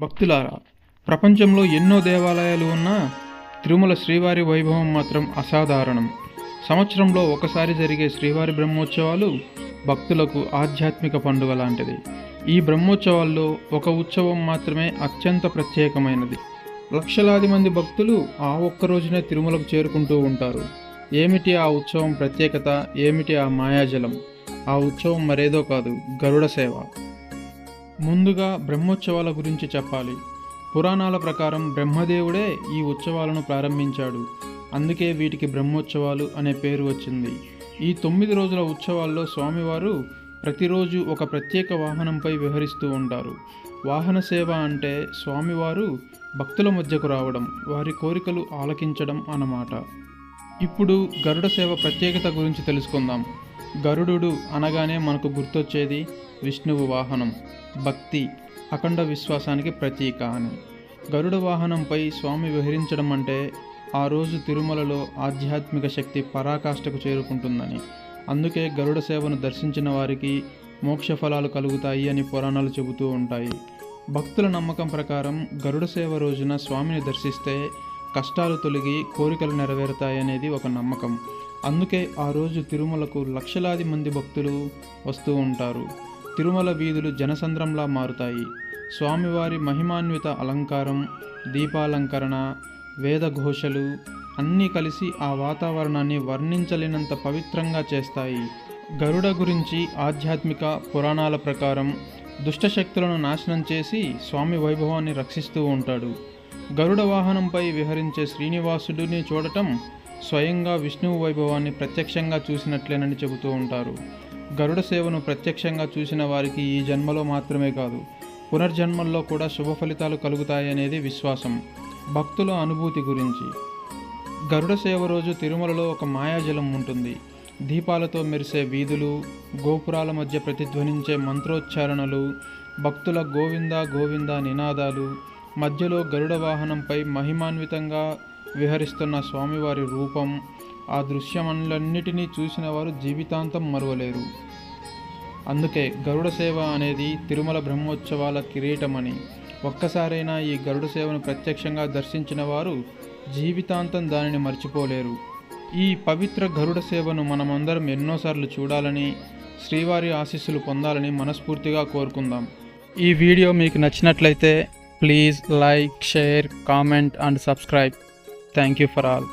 భక్తులారా ప్రపంచంలో ఎన్నో దేవాలయాలు ఉన్నా తిరుమల శ్రీవారి వైభవం మాత్రం అసాధారణం. సంవత్సరంలో ఒకసారి జరిగే శ్రీవారి బ్రహ్మోత్సవాలు భక్తులకు ఆధ్యాత్మిక పండుగ లాంటిది. ఈ బ్రహ్మోత్సవాల్లో ఒక ఉత్సవం మాత్రమే అత్యంత ప్రత్యేకమైనది. లక్షలాది మంది భక్తులు ఆ ఒక్క రోజునే తిరుమలకు చేరుకుంటూ ఉంటారు. ఏమిటి ఆ ఉత్సవం ప్రత్యేకత? ఏమిటి ఆ మాయాజలం? ఆ ఉత్సవం మరేదో కాదు గరుడ సేవ. ముందుగా బ్రహ్మోత్సవాల గురించి చెప్పాలి. పురాణాల ప్రకారం బ్రహ్మదేవుడే ఈ ఉత్సవాలను ప్రారంభించాడు. అందుకే వీటికి బ్రహ్మోత్సవాలు అనే పేరు వచ్చింది. ఈ తొమ్మిది రోజుల ఉత్సవాల్లో స్వామివారు ప్రతిరోజు ఒక ప్రత్యేక వాహనంపై విహరిస్తూ ఉంటారు. వాహన సేవ అంటే స్వామివారు భక్తుల మధ్యకు రావడం వారి కోరికలు ఆలకించడం అన్నమాట. ఇప్పుడు గరుడ సేవ ప్రత్యేకత గురించి తెలుసుకుందాం. గరుడు అనగానే మనకు గుర్తొచ్చేది విష్ణువు వాహనం భక్తి అఖండ విశ్వాసానికి ప్రతీక అని. గరుడ వాహనంపై స్వామి విహరించడం అంటే ఆ రోజు తిరుమలలో ఆధ్యాత్మిక శక్తి పరాకాష్ఠకు చేరుకుంటుందని. అందుకే గరుడ సేవను దర్శించిన వారికి మోక్ష ఫలాలు కలుగుతాయి అని పురాణాలు చెబుతూ ఉంటాయి. భక్తుల నమ్మకం ప్రకారం గరుడ సేవ రోజున స్వామిని దర్శిస్తే కష్టాలు తొలగి కోరికలు నెరవేరుతాయనేది ఒక నమ్మకం. అందుకే ఆ రోజు తిరుమలకు లక్షలాది మంది భక్తులు వస్తూ ఉంటారు. తిరుమల వీధులు జనసంద్రంలా మారుతాయి. స్వామివారి మహిమాన్విత అలంకారం దీపాలంకరణ వేదఘోషలు అన్నీ కలిసి ఆ వాతావరణాన్ని వర్ణించలేనంత పవిత్రంగా చేస్తాయి. గరుడ గురించి ఆధ్యాత్మిక పురాణాల ప్రకారం దుష్టశక్తులను నాశనం చేసి స్వామి వైభవాన్ని రక్షిస్తూ ఉంటాడు. గరుడ వాహనంపై విహరించే శ్రీనివాసుడిని చూడటం స్వయంగా విష్ణువు వైభవాన్ని ప్రత్యక్షంగా చూసినట్లేనని చెబుతూ ఉంటారు. గరుడ సేవను ప్రత్యక్షంగా చూసిన వారికి ఈ జన్మలో మాత్రమే కాదు పునర్జన్మల్లో కూడా శుభ ఫలితాలు కలుగుతాయనేది విశ్వాసం. భక్తుల అనుభూతి గురించి. గరుడ సేవ రోజు తిరుమలలో ఒక మాయాజలం ఉంటుంది. దీపాలతో మెరిసే వీధులు గోపురాల మధ్య ప్రతిధ్వనించే మంత్రోచ్చారణలు భక్తుల గోవింద గోవింద నినాదాలు మధ్యలో గరుడ వాహనంపై మహిమాన్వితంగా విహరిస్తున్న స్వామివారి రూపం ఆ దృశ్యములన్నిటినీ చూసిన వారు జీవితాంతం మరువలేరు. అందుకే గరుడ సేవ అనేది తిరుమల బ్రహ్మోత్సవాల కిరీటమని. ఒక్కసారైనా ఈ గరుడ సేవను ప్రత్యక్షంగా దర్శించిన వారు జీవితాంతం దానిని మర్చిపోలేరు. ఈ పవిత్ర గరుడ సేవను మనమందరం ఎన్నోసార్లు చూడాలని శ్రీవారి ఆశీస్సులు పొందాలని మనస్ఫూర్తిగా కోరుకుందాం. ఈ వీడియో మీకు నచ్చినట్లయితే please like share comment and subscribe. Thank you for all.